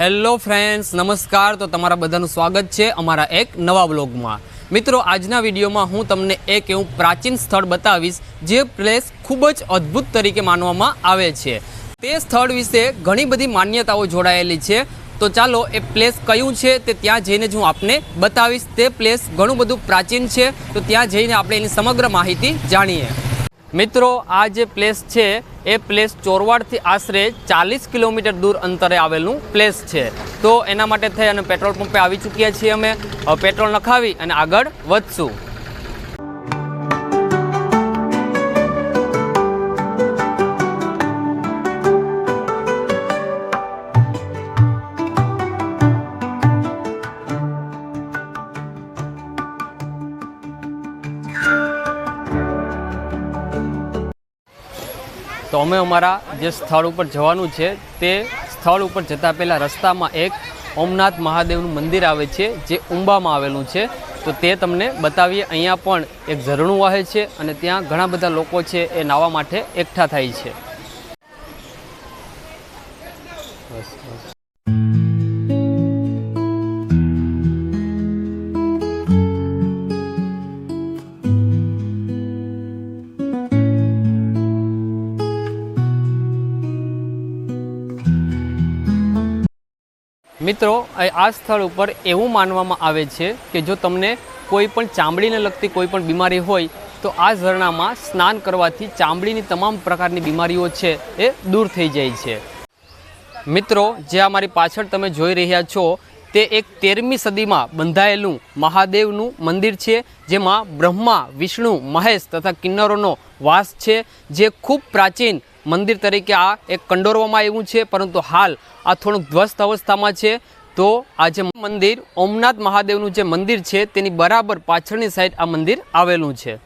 Hello friends, નમસ્કાર. તો તમારા બધાનું સ્વાગત છે અમારા એક નવા બ્લોગમાં મિત્રો, આજના વિડીયોમાં હું તમને એક એવું પ્રાચીન સ્થળ બતાવીશ, જે પ્લેસ ખૂબ જ અદ્ભુત તરીકે માનવામાં આવે છે. તે સ્થળ વિશે ઘણી બધી માન્યતાઓ જોડાયેલી છે. તો ચાલો, એ પ્લેસ કયું છે તે ત્યાં જઈને જ હું આપને બતાવીશ. તે પ્લેસ ઘણું બધું પ્રાચીન છે. તો ત્યાં જઈને આપણે એની સમગ્ર માહિતી જાણીએ. મિત્રો, આ જે પ્લેસ છે, એ પ્લેસ ચોરવાડથી આશરે ચાલીસ કિલોમીટર દૂર અંતરે આવેલું પ્લેસ છે. તો એના માટે થઈ અને પેટ્રોલ પંપે આવી ચૂક્યા છીએ અમે. પેટ્રોલ નખાવી અને આગળ વધશું. અમે અમારા જે સ્થળ ઉપર જવાનું છે, તે સ્થળ ઉપર જતાં પહેલાં રસ્તામાં એક ઓમનાથ મહાદેવનું મંદિર આવે છે, જે ઉંબામાં આવેલું છે. તો તે તમને બતાવીએ. અહીંયા પણ એક ઝરણું વહે છે અને ત્યાં ઘણા બધા લોકો છે એ નાહવા માટે એકઠા થાય છે. મિત્રો આ સ્થળ ઉપર એવું માનવામાં આવે છે કે જો તમને કોઈ પણ ચામડીને લગતી કોઈ પણ બીમારી હોય, તો આ ઝરણામાં સ્નાન કરવાથી ચામડીની તમામ પ્રકારની બીમારીઓ છે એ દૂર થઈ જાય છે. મિત્રો, જે અમારી પાછળ તમે જોઈ રહ્યા છો, તે એક તેરમી સદીમાં બંધાયેલું મહાદેવનું મંદિર છે, જેમાં બ્રહ્મા, વિષ્ણુ, મહેશ તથા કિન્નરોનો વાસ છે, જે ખૂબ પ્રાચીન મંદિર તરીકે આ એક કંડોરવામાં આવ્યું છે, પરંતુ હાલ આ થોડુંક ધ્વસ્ત અવસ્થામાં છે. તો આ જે મંદિર, ઓમનાથ મહાદેવનું જે મંદિર છે, તેની બરાબર પાછળની સાઈડ આ મંદિર આવેલું છે.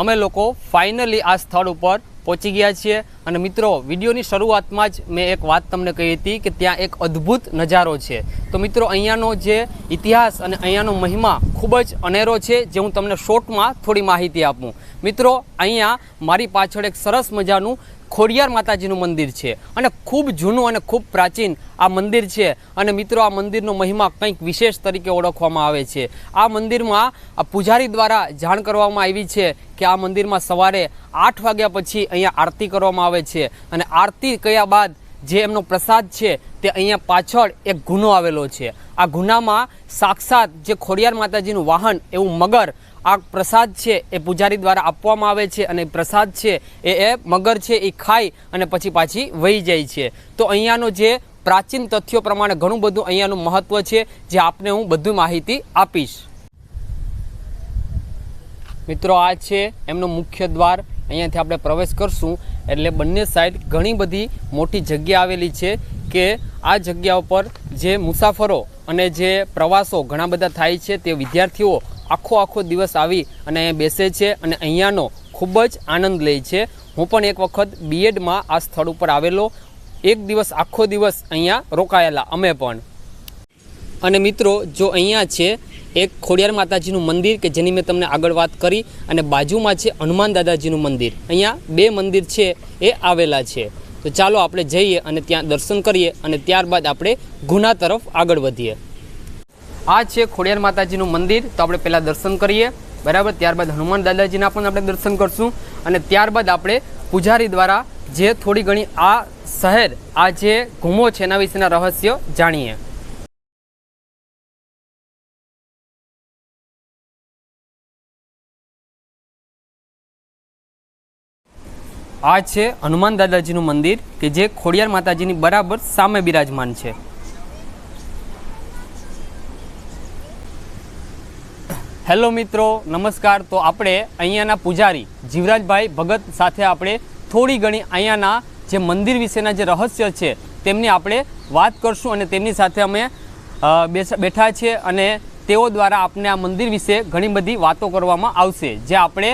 અમે લોકો ફાઇનલી આ સ્થળ ઉપર પહોંચી ગયા છીએ. અને મિત્રો, વિડીયોની શરૂઆતમાં જ મેં એક વાત તમને કહી હતી કે ત્યાં એક અદ્ભુત નજારો છે. તો મિત્રો, અહીંયાનો જે ઇતિહાસ અને અહીંયાનો મહિમા ખૂબ જ અનેરો છે, જે હું તમને શોર્ટમાં થોડી માહિતી આપું. મિત્રો, અહીંયા મારી પાછળ એક સરસ મજાનું ખોડિયાર માતાજીનું મંદિર છે. અને ખૂબ જૂનું અને ખૂબ પ્રાચીન આ મંદિર છે. અને મિત્રો, આ મંદિરનો મહિમા કંઈક વિશેષ તરીકે ઓળખવામાં આવે છે. આ મંદિરમાં પૂજારી દ્વારા જાણ કરવામાં આવી છે કે આ મંદિરમાં સવારે આઠ વાગ્યા પછી અહીંયા આરતી કરવામાં આવે છે. અને આરતી કર્યા બાદ જે એમનો પ્રસાદ છે તે અહીંયા પાછળ એક ગુનો આવેલો છે. આ ગુનામાં સાક્ષાત જે ખોડિયાર માતાજીનું વાહન, એવું મગર આ પ્રસાદ છે એ પૂજારી દ્વારા આપવામાં આવે છે અને પ્રસાદ છે એ એ મગર છે, એ ખાઈ અને પછી પાછી વહી જાય છે. તો અહીંયાનો જે પ્રાચીન તથ્યો પ્રમાણે ઘણું બધું અહીંયાનું મહત્ત્વ છે, જે આપને હું બધું માહિતી આપીશ. મિત્રો, આ છે એમનો મુખ્ય દ્વાર. અહીંયાથી આપણે પ્રવેશ કરશું. એટલે બંને સાઈડ ઘણી બધી મોટી જગ્યા આવેલી છે કે આ જગ્યા ઉપર જે મુસાફરો અને જે પ્રવાસો ઘણા બધા થાય છે તે વિદ્યાર્થીઓ આખો આખો દિવસ આવી અને અહીંયા બેસે છે અને અહીંયાનો ખૂબ જ આનંદ લે છે. હું પણ એક વખત બીએડમાં આ સ્થળ ઉપર આવેલો. એક દિવસ, આખો દિવસ અહીંયા રોકાયેલા, અમે પણ. અને મિત્રો, જો અહીંયા છે, એક ખોડિયાર માતાજીનું મંદિર કે જેની મેં તમને આગળ વાત કરી, અને બાજુમાં છે હનુમાન દાદાજીનું મંદિર. અહીંયા બે મંદિર છે, એ આવેલા છે. તો ચાલો આપણે જઈએ અને ત્યાં દર્શન કરીએ અને ત્યારબાદ આપણે ગુના તરફ આગળ વધીએ. આ છે ખોડિયાર માતાજીનું મંદિર. તો આપણે પહેલાં દર્શન કરીએ. બરાબર? ત્યારબાદ હનુમાન દાદાજીના પણ આપણે દર્શન કરશું. અને ત્યારબાદ આપણે પૂજારી દ્વારા જે થોડી ઘણી આ શહેર, આ જે ઘૂમો છે એના વિશેના રહસ્યો જાણીએ. આ છે હનુમાન દાદાજીનું મંદિર, કે જે ખોડિયાર માતાજીની બરાબર સામે બિરાજમાન છે. હેલો મિત્રો, નમસ્કાર. તો આપણે અહીંયાના પૂજારી જીવરાજભાઈ ભગત સાથે આપણે થોડી ઘણી અહીંયાના જે મંદિર વિશેના જે રહસ્ય છે તેમની આપણે વાત કરશું અને તેમની સાથે અમે બેઠા છીએ અને તેઓ દ્વારા આપણે આ મંદિર વિશે ઘણી બધી વાતો કરવામાં આવશે, જે આપણે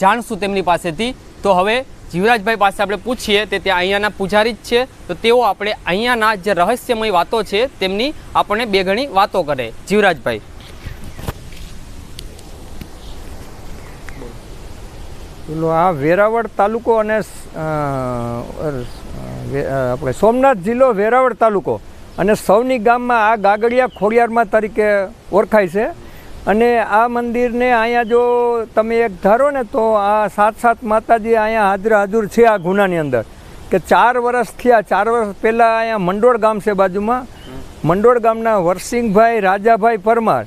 જાણશું તેમની પાસેથી. તો હવે જીવરાજભાઈ પાસે આપણે પૂછીએ, તે ત્યાં અહીંયાના પૂજારી જ છે. તો તેઓ આપણે અહીંયાના જે રહસ્યમય વાતો છે તેમની આપણને બે ઘણી વાતો કરે. જીવરાજભાઈ. પેલો આ વેરાવળ તાલુકો અને આપણે સોમનાથ જિલ્લો વેરાવળ તાલુકો. અને સૌની ગામમાં આ ગાગડિયા ખોડિયારમાં તરીકે ઓળખાય છે. અને આ મંદિરને અહીંયા જો તમે એક ધારો ને તો આ સાત સાત માતાજી અહીંયા હાજર હાજર છે આ ગુનાની અંદર. કે ચાર વર્ષ થયા, ચાર વર્ષ પહેલાં અહીંયા મંડોળ ગામ છે બાજુમાં. મંડોળ ગામના વરસિંહભાઈ, રાજાભાઈ પરમાર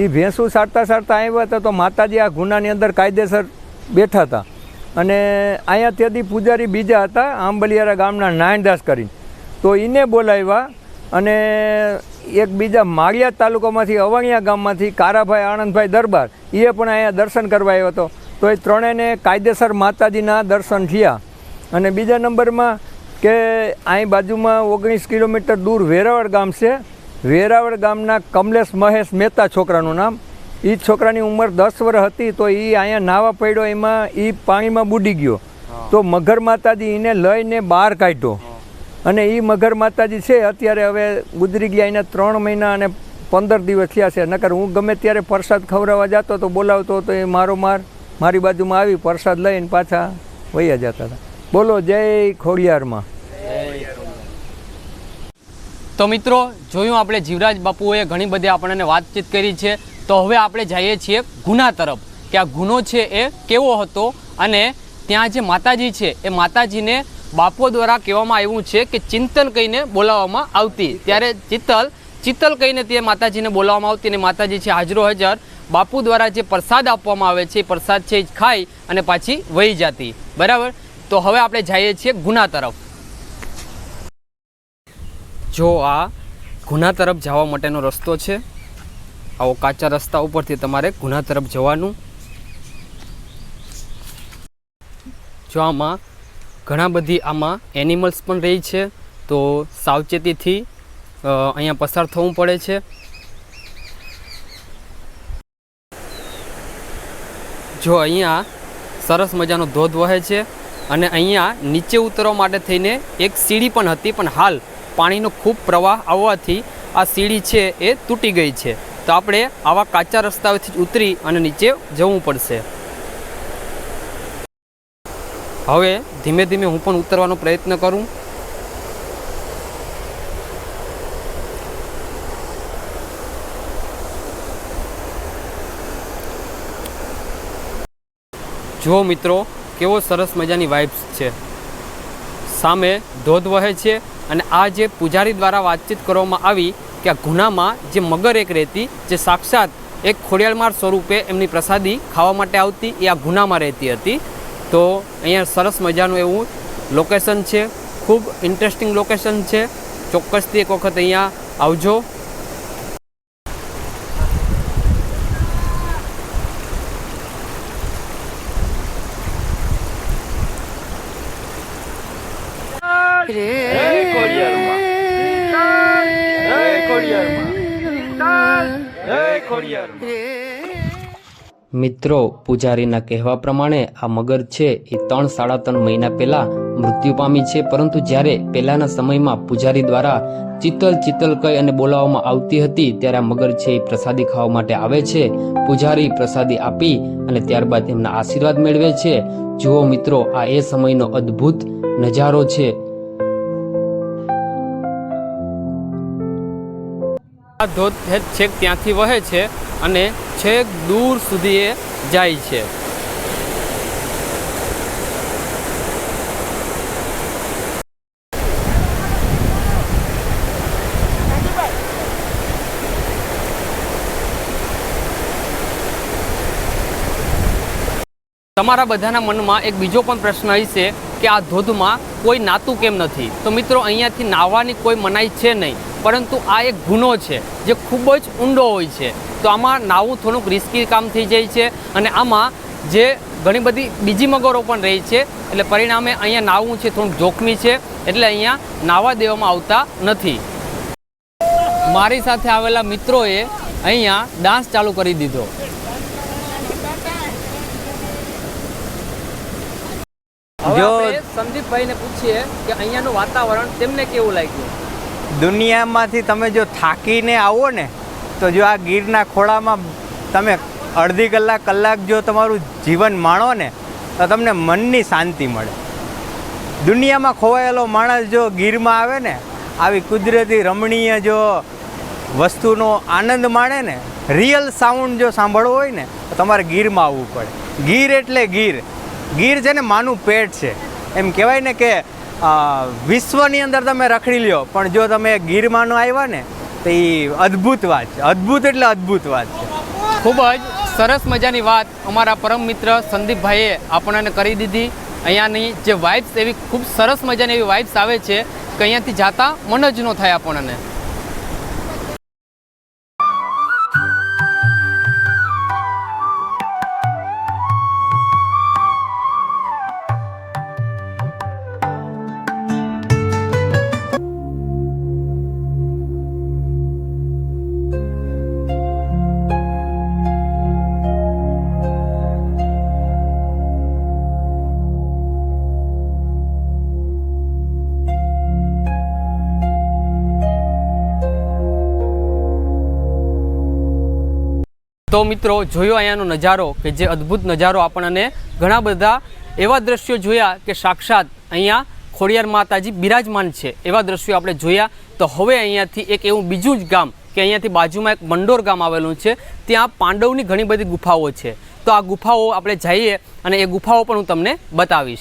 એ ભેંસું સારતા સારતા આવ્યા હતા તો માતાજી આ ગુનાની અંદર કાયદેસર બેઠા હતા. અને અહીંયા ત્યાંથી પૂજારી બીજા હતા, આંબલિયારા ગામના નાયણદાસ કરીને. તો એને બોલાવ્યા અને એક બીજા માળિયા તાલુકામાંથી અવાણિયા ગામમાંથી કારાભાઈ આનંદભાઈ દરબાર એ પણ અહીંયા દર્શન કરવા આવ્યો હતો. તો એ ત્રણેયને કાયદેસર માતાજીના દર્શન થયા. અને બીજા નંબરમાં કે અહીં બાજુમાં ઓગણીસ કિલોમીટર દૂર વેરાવળ ગામ છે. વેરાવળ ગામના કમલેશ મહેશ મહેતા છોકરાનું નામ. એ છોકરાની ઉંમર દસ વર્ષ હતી તો એ અહીંયા નાવા પડ્યો એમાં એ પાણીમાં બુડી ગયો. તો મગર માતાજી એને લઈને બહાર કાઢ્યો. અને એ મગર માતાજી છે અત્યારે હવે ગુજરી ગયા એના ત્રણ મહિના અને પંદર દિવસ થયા છે. નકર હું ગમે ત્યારે પ્રસાદ ખવડાવવા જતો તો બોલાવતો તો એ મારો માર મારી બાજુમાં આવી પ્રસાદ લઈને પાછા વૈયા જતા હતા. બોલો જય ખોડિયારમાં. તો મિત્રો જોયું આપણે જીવરાજ બાપુએ ઘણી બધી આપણને વાતચીત કરી છે. તો હવે આપણે જઈએ છીએ ગુના તરફ, કે આ ગુનો છે એ કેવો હતો અને ત્યાં જે માતાજી છે, એ માતાજીને બાપો દ્વારા કહેવામાં આવ્યું છે કે ચિંતન કહીને બોલાવવામાં આવતી. ત્યારે ચિત્તલ ચિત્તલ કહીને તે માતાજીને બોલાવવામાં આવતી અને માતાજી છે હાજરો હજાર. બાપુ દ્વારા જે પ્રસાદ આપવામાં આવે છે, એ પ્રસાદ છે એ ખાઈ અને પાછી વહી જતી. બરાબર? તો હવે આપણે જઈએ છીએ ગુના તરફ. જો આ ગુના તરફ જવા માટેનો રસ્તો છે આવો કાચા રસ્તા ઉપરથી તમારે ગુના તરફ જવાનું. જો આમાં ઘણા બધી આમાં એનિમલ્સ પણ રહી છે, તો સાવચેતીથી અહીંયા પસાર થવું પડે છે. જો અહીંયા સરસ મજાનો ધોધ વહે છે અને અહીંયા નીચે ઉતરવા માટે થઈને એક સીડી પણ હતી, પણ હાલ પાણીનો ખૂબ પ્રવાહ આવવાથી આ સીડી છે એ તૂટી ગઈ છે. તો આપણે આવા કાચા રસ્તાઓથી ઉતરી અને નીચે જવું પડશે. હવે ધીમે ધીમે હું પણ ઉતરવાનો પ્રયત્ન કરું. જુઓ મિત્રો, કેવો સરસ મજાની વાઇબ્સ છે. સામે ધોધ વહે છે અને આ જે પૂજારી દ્વારા વાતચીત કરવામાં આવી કે આ ગુનામાં જે મગર એક રહેતી, જે સાક્ષાત એક ખોડિયાળમાર સ્વરૂપે એમની પ્રસાદી ખાવા માટે આવતી, એ આ ગુનામાં રહેતી હતી. તો અહીંયા સરસ મજાનું એવું લોકેશન છે. ખૂબ ઇન્ટરેસ્ટિંગ લોકેશન છે. ચોક્કસથી એક વખત અહીંયા આવજો. મિત્રો, પૂજારીના કહેવા પ્રમાણે આ મગર છે એ ત્રણ સાડા ત્રણ મહિના પહેલા મૃત્યુ પામી છે, પરંતુ જ્યારે પહેલાના સમયમાં પૂજારી દ્વારા ચિત્તલ ચિત્તલ કહી અને બોલાવવામાં આવતી હતી, ત્યારે આ મગર છે એ પ્રસાદી ખાવા માટે આવે છે, પૂજારી પ્રસાદી આપી અને ત્યારબાદ એમના આશીર્વાદ મેળવે છે. જુઓ મિત્રો, આ એ સમયનો અદ્ભુત નજારો છે. આ ધોધ છેક ત્યાંથી વહે છે અને છેક દૂર સુધી એ જાય છે. તમારા બધાના મનમાં એક બીજો પણ પ્રશ્ન હશે કે આ ધોધમાં કોઈ નાતું કેમ નથી? તો મિત્રો, અહીંયાથી નાહવાની કોઈ મનાઈ છે નહીં. પરંતુ આ એક ગુનો છે જે ખૂબ જ ઊંડો હોય છે. તો આમાં નાવું થોડુંક રિસ્કી કામ થઈ જાય છે અને આમાં જે ઘણી બધી બીજી મગરો પણ રહી છે એટલે પરિણામે અહીંયા નાવું છે થોડુંક જોખમી છે એટલે અહીંયા નાવા દેવામાં આવતા નથી. મારી સાથે આવેલા મિત્રોએ અહીંયા ડાન્સ ચાલુ કરી દીધો. જો- સંદીપભાઈને પૂછીએ કે અહીંયાનું વાતાવરણ તેમને કેવું લાગ્યું? દુનિયામાંથી તમે જો થાકીને આવો ને, તો જો આ ગીરના ખોળામાં તમે અડધી કલાક કલાક જો તમારું જીવન માણો ને, તો તમને મનની શાંતિ મળે. દુનિયામાં ખોવાયેલો માણસ જો ગીરમાં આવે ને, આવી કુદરતી રમણીય જો વસ્તુનો આનંદ માણે ને, રિયલ સાઉન્ડ જો સાંભળવો હોય ને, તો તમારે ગીરમાં આવવું પડે. ગીર એટલે ગીર. ગીર છે ને માનું પેટ છે. એમ કહેવાય ને કે વિશ્વની અંદર તમે રખડી લ્યો, પણ જો તમે ગીરમાં ન આવ્યા ને, તો એ અદ્ભુત વાત છે. અદ્ભુત એટલે અદ્ભુત વાત છે. ખૂબ જ સરસ મજાની વાત અમારા પરમ મિત્ર સંદીપભાઈએ આપણને કરી દીધી. અહીંયાની જે વાઇબ્સ એવી ખૂબ સરસ મજાની એવી વાઇબ્સ આવે છે કે અહીંયાથી જાતા મન જ ન થાય આપણને. તો મિત્રો, જોયો અહીંયાનો નજારો કે જે અદ્ભુત નજારો આપણને ઘણા બધા એવા દ્રશ્યો જોયા કે સાક્ષાત અહીંયા ખોડિયાર માતાજી બિરાજમાન છે. એવા દ્રશ્યો આપણે જોયા. તો હવે અહીંયાથી એક એવું બીજું જ ગામ કે અહીંયાથી બાજુમાં એક મંડોર ગામ આવેલું છે. ત્યાં પાંડવની ઘણી બધી ગુફાઓ છે. તો આ ગુફાઓ આપણે જઈએ અને એ ગુફાઓ પણ હું તમને બતાવીશ.